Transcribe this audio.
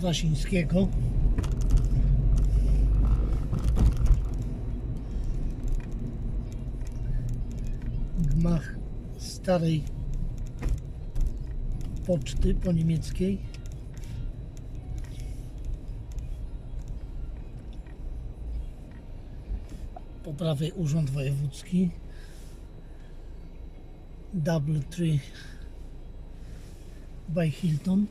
Krasińskiego. Gmach starej poczty po niemieckiej. Po prawej Urząd Wojewódzki. Double Tree by Hilton.